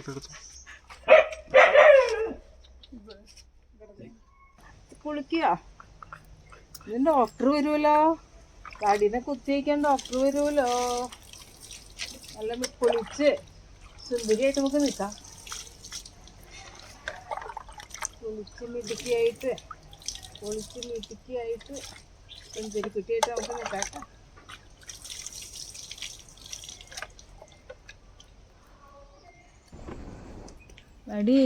എടുത്തെടുത്തു കുളിക്കുക. ഇതിന് ഡോക്ടർ വരുമല്ലോ കടിനെ കുത്തിവയ്ക്കാൻ ഡോക്ടർ വരുമല്ലോ നല്ല കുളിച്ച് സുന്ദരിയായിട്ട് നമുക്ക് നിൽക്കാം. കുളിച്ച് മിടുക്കിയായിട്ട് കുളിച്ച് മിടുക്കിയായിട്ട് സുന്ദരി കുട്ടിയായിട്ട് നമുക്ക് നിൽക്കാം കേട്ടോ. അടി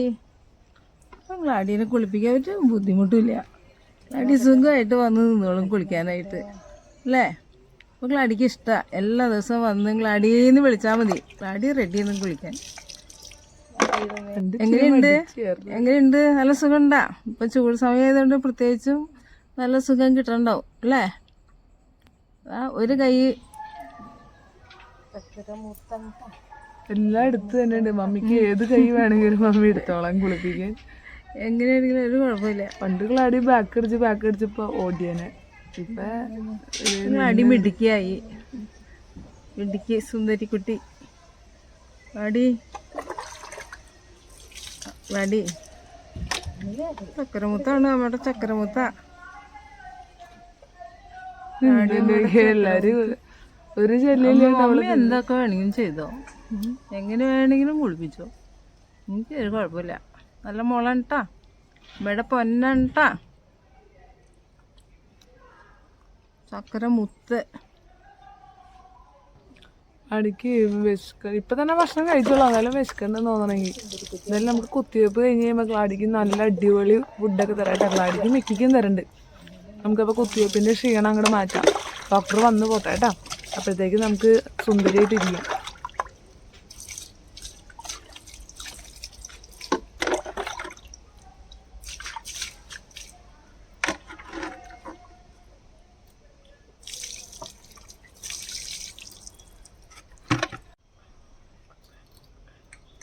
ഞങ്ങൾ അടീനെ കുളിപ്പിക്കാൻ പറ്റും ബുദ്ധിമുട്ടില്ല. അടി സുഖമായിട്ട് വന്ന് നിന്നോളും കുളിക്കാനായിട്ട്. അല്ലേ? അപ്പോൾ ഗ്ലാഡിക്ക് ഇഷ്ടമാണ് എല്ലാ ദിവസവും വന്ന് ഗ്ലാഡിന്ന് വിളിച്ചാൽ മതി. ഗ്ലാഡി റെഡി നിന്ന് കുളിക്കാൻ. എങ്ങനെയുണ്ട്? എങ്ങനെയുണ്ട്? നല്ല സുഖമുണ്ടാ? ഇപ്പം ചൂട് സമയമായതുകൊണ്ട് പ്രത്യേകിച്ചും നല്ല സുഖം കിട്ടണ്ടാവും. അല്ലേ? ആ ഒരു കൈ. എല്ലാം എടുത്ത് തന്നെ ഉണ്ട് മമ്മിക്ക് ഏത് കൈ വേണമെങ്കിലും മമ്മി എടുത്തോളാം കുളിപ്പിക്കാൻ. എങ്ങനെയാണെങ്കിലും ഒരു കുഴപ്പമില്ല. പണ്ട് അടി ബാക്ക് അടിച്ച് ബാക്ക് അടിച്ചപ്പോ ഓടിയനെ. ഇപ്പൊ അടി മിടുക്കിയായി. മിടുക്കി സുന്ദരി കുട്ടി വാടി. വാടി. ചക്കരമുത്താണ് നമ്മുടെ ചക്കരമുത്ത എല്ലാരും ഒരു ശല്യം മമ്മി എന്തൊക്കെ വേണമെങ്കിലും ചെയ്തോ. എങ്ങനെ വേണമെങ്കിലും കുളിപ്പിച്ചോ. എനിക്ക് ഒരു കുഴപ്പമില്ല. നല്ല മുളണ്ടാ. ഇവിടെ പൊന്നണ്ടാ. ചക്കര മുത്ത്. അടിക്ക് വിശക്ക. ഇപ്പൊ തന്നെ ഭക്ഷണം കഴിച്ചോളാം. എന്നാലും വിശക്കണ്ടെന്ന് തോന്നണമെങ്കിൽ എന്നാലും നമുക്ക് കുത്തിവെപ്പ് കഴിഞ്ഞ് കഴിയുമ്പോൾ അടിക്ക് നല്ല അടിപൊളി ഫുഡൊക്കെ തരാട്ടെ അടിക്ക് മിക്കിക്കും തരണ്ട്. നമുക്കപ്പോൾ കുത്തിവെപ്പിന്റെ ക്ഷീണം അങ്ങോട്ട് മാറ്റാം. ഡോക്ടർ വന്ന് പോട്ടെ കേട്ടോ. അപ്പോഴത്തേക്ക് നമുക്ക് സുന്ദരിയായിട്ട് ഇരിക്കാം.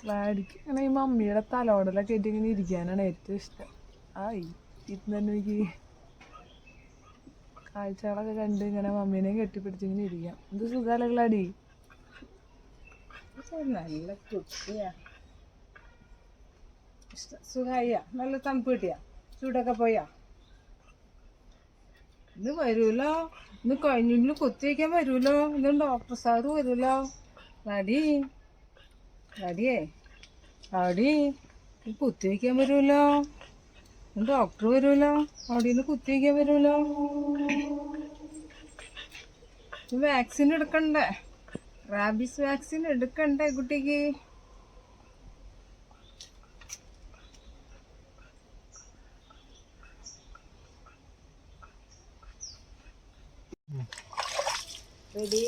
ഗ്ലാഡിക്ക് ഇങ്ങനെ ഈ മമ്മിയുടെ തലോടലൊക്കെ ആയിട്ട് ഇങ്ങനെ ഇരിക്കാനാണ് ഏറ്റവും ഇഷ്ടം. ആ ഇത് തന്നെ എനിക്ക് കാഴ്ചകളൊക്കെ കണ്ട് ഇങ്ങനെ മമ്മീനെയും കെട്ടിപ്പിടിച്ച് ഇങ്ങനെ ഇരിക്കാം. എന്ത് സുഖാലേ ഗ്ലാഡി നല്ല സുഖായ നല്ല തണുപ്പ് കിട്ടിയാ? ചൂടൊക്കെ പോയാ? ഇന്ന് വരൂലോ? ഇന്ന് കുത്തി വെക്കാൻ വരൂലോ? ഇന്ന് ഡോക്ടർ സാറ് വരൂലോ? നടി നടിയേ അടി കുത്തിവെക്കാൻ വരുമല്ലോ ഡോക്ടർ വരുമല്ലോ? അവിടെ നിന്ന് കുത്തിവയ്ക്കാൻ വരുമല്ലോ? വാക്സിൻ എടുക്കണ്ടേ? റാബിസ് വാക്സിൻ എടുക്കണ്ടേ കുട്ടിക്ക്? റെഡി.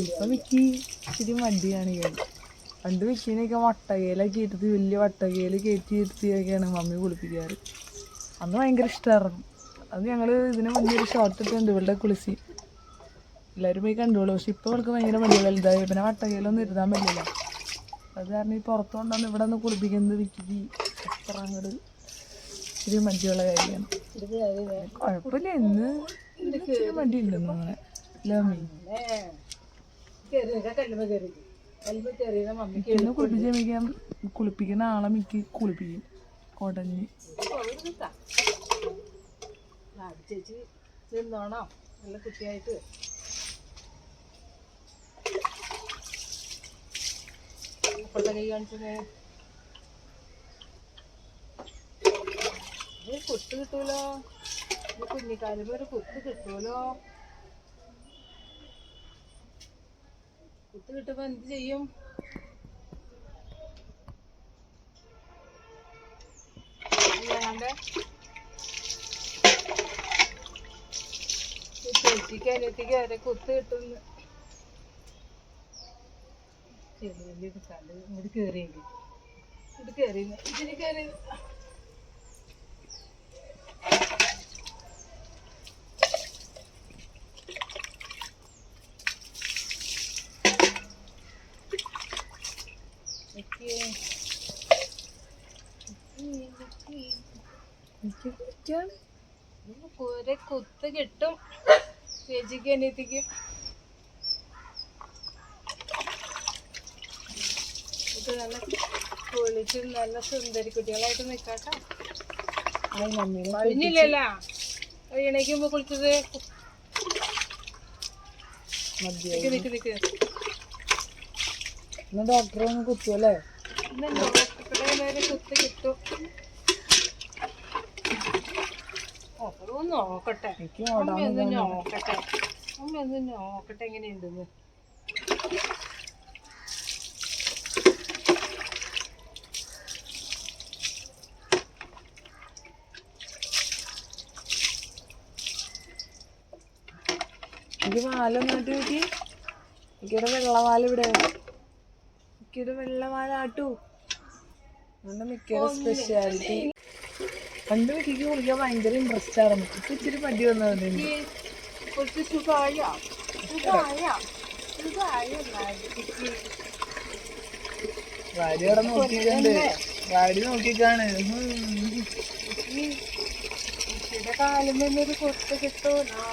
ഇപ്പൊ വിക്കി ഇച്ചിരി മടിയാണ് പണ്ട് വിക്കിനെയൊക്കെ വട്ടകേല കയറ്റി വലിയ വട്ടകേല കയറ്റി ഇരുത്തിയൊക്കെയാണ് മമ്മി കുളിപ്പിക്കാറ്. അന്ന് ഭയങ്കര ഇഷ്ടമായിരുന്നു അത് ഞങ്ങൾ ഇതിന് മുന്നേ ഒരു ഷോർട്ട് ഇട്ടുണ്ട് ഇവളുടെ കുളിസി. എല്ലാവരും പോയി കണ്ടോളൂ. പക്ഷെ ഇപ്പോൾ അവൾക്ക് ഭയങ്കര മടിയ വലുതായി. പിന്നെ വട്ടകയിലൊന്നും ഇരുതാൻ പറ്റില്ല അത് കാരണം ഈ പുറത്തു കൊണ്ടാണ് ഇവിടെ നിന്ന് കുളിപ്പിക്കുന്നത് വിക്കി അത്ര അങ്ങോട്ട് ഇച്ചിരി മടിയുള്ള കാര്യമാണ്. കുഴപ്പമില്ല. ഇന്ന് ഇച്ചിരി മടിയുണ്ടെന്ന് കുളിപ്പിക്കാൻ കുളിപ്പിക്കുന്ന ആളെ മിക്കി കുളിപ്പിക്കും. കൊടഞ്ഞ്. ചേച്ചി നല്ല കുട്ടിയായിട്ട് അപ്പോഴത്തെ കൈ കാണിച്ചേ കുത്ത് കിട്ടൂലോ? ഈ കുഞ്ഞിക്കാലുമ്പോ ഒരു കുത്ത് കിട്ടുമല്ലോ കുത്ത് കിട്ടുമ്പോ എന്ത് ചെയ്യും? ചേച്ചിക്ക് അനിയത്തിക്ക് വരെ കുത്ത് കിട്ടുന്നു. ചെറിയ കല്ല് ഇങ്ങോട്ട് കയറിയെങ്കിൽ ഇത് കയറി ഇതിന് കയറി ഒരു കുത്ത് കിട്ടും ചേച്ചിക്ക് അനിയത്തിക്കും ഇത് നല്ല പൊളിച്ചും നല്ല സുന്ദരി കുട്ടികളായിട്ട് നിൽക്കാട്ടോ കഴിഞ്ഞില്ലല്ലോ എണീക്കുമ്പോ കുളിച്ചത് നിക്ക് നിക്ക് നിക്ക് എന്നാ ഡോക്ടറെ ഒന്ന് ഇന്ന് കുത്ത് കിട്ടും. അപ്പോഴും നോക്കട്ടെ. നോക്കട്ടെ. അമ്മ ഒന്ന് നോക്കട്ടെ എങ്ങനെയുണ്ടെന്ന്. എനിക്ക് പാലൊന്നാട്ട് നോക്കി എനിക്കൊരു വെള്ളമാല ഇവിടെ എനിക്കൊരു വെള്ളമാല ആട്ടു അതുകൊണ്ട് മിക്കയുടെ സ്പെഷ്യാലിറ്റി പണ്ട് മിക്കക്ക് കുളിക്കാൻ ഭയങ്കര ഇൻട്രസ്റ്റ് ആയിരുന്നു. ഇപ്പൊ ഇച്ചിരി പടി വന്നത് വാരി കുറച്ച്. വാടി അവിടെ നോക്കിയിട്ടുണ്ട്. വാരി നോക്കിക്കാണ്. കാലം നിന്നൊരു കൊത്ത് കിട്ടൂലോ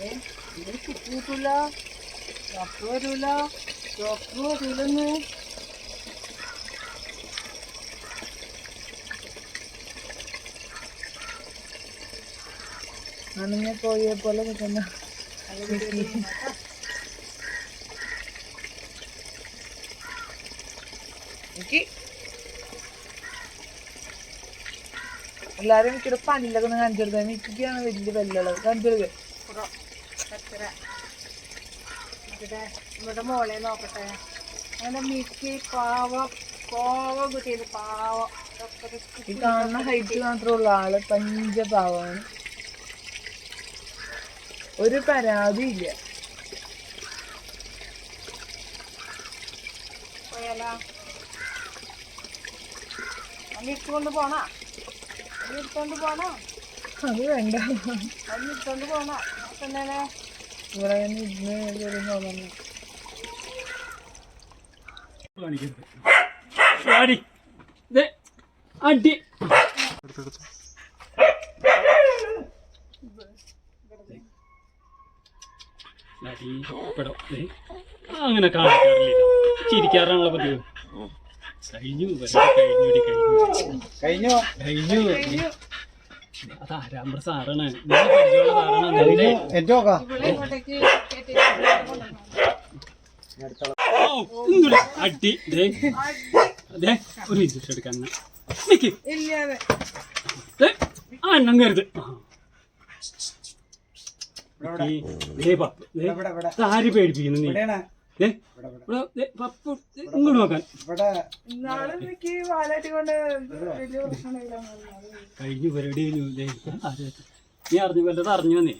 ഏ കിട്ടിയിട്ടില്ല? ഡോക്ടർ പോലെ എല്ലാരും എനിക്കിടെ പല്ലൊക്കെ ഒന്ന് വലിയ വെല്ലുള്ളത് കാണിച്ചു പുറം ഇവിടെ മോളെ നോക്കട്ടെ. അങ്ങനെ മിക്കി പാവ കോവ കുട്ടിയത് പാവ. ഈ കാണുന്ന ഹൈറ്റ് മാത്രമേ ഉള്ളൂ ആൾ പഞ്ചപാവാണ് ഒരു പരാതി ഇല്ല. പോയാലോ? അന്ന് ഇട്ടുകൊണ്ട് പോണാ? ഇട്ടുകൊണ്ട് പോണോ? അത് വേണ്ട. അത് ഇട്ടുകൊണ്ട് പോണോ? പിന്നെ ഇവിടെ തന്നെ ഇരുന്ന് ചെറിയ തോന്നുന്നു അടി. അടി അങ്ങനെ കാണിക്കാറില്ല ചിരിക്കാറാണല്ലോ പതിവ്. കഴിഞ്ഞു കഴിഞ്ഞു കഴിഞ്ഞോ? കഴിഞ്ഞു അതാരാമ്പ്ര സാറാണ്? അടി. ദേ. ദേ ഒരു ഇഞ്ചക്ഷൻ എടുക്കാൻ നിക്ക്. ഇല്ലാതെ ദേ, ആ എണ്ണം കരുത്. ആര് പേടിപ്പിക്കുന്നു നീ? ഇങ്ങോട്ട് നോക്കാൻ. കഴിഞ്ഞു പരിപാടി നീ അറിഞ്ഞു വല്ലത് അറിഞ്ഞു വന്നേ?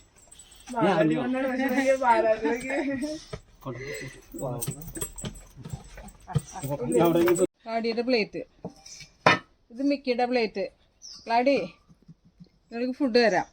ക്ലാഡിയുടെ പ്ലേറ്റ്. ഇത് മിക്കിയുടെ പ്ലേറ്റ്. ക്ലാഡി നിങ്ങൾക്ക് ഫുഡ് തരാം.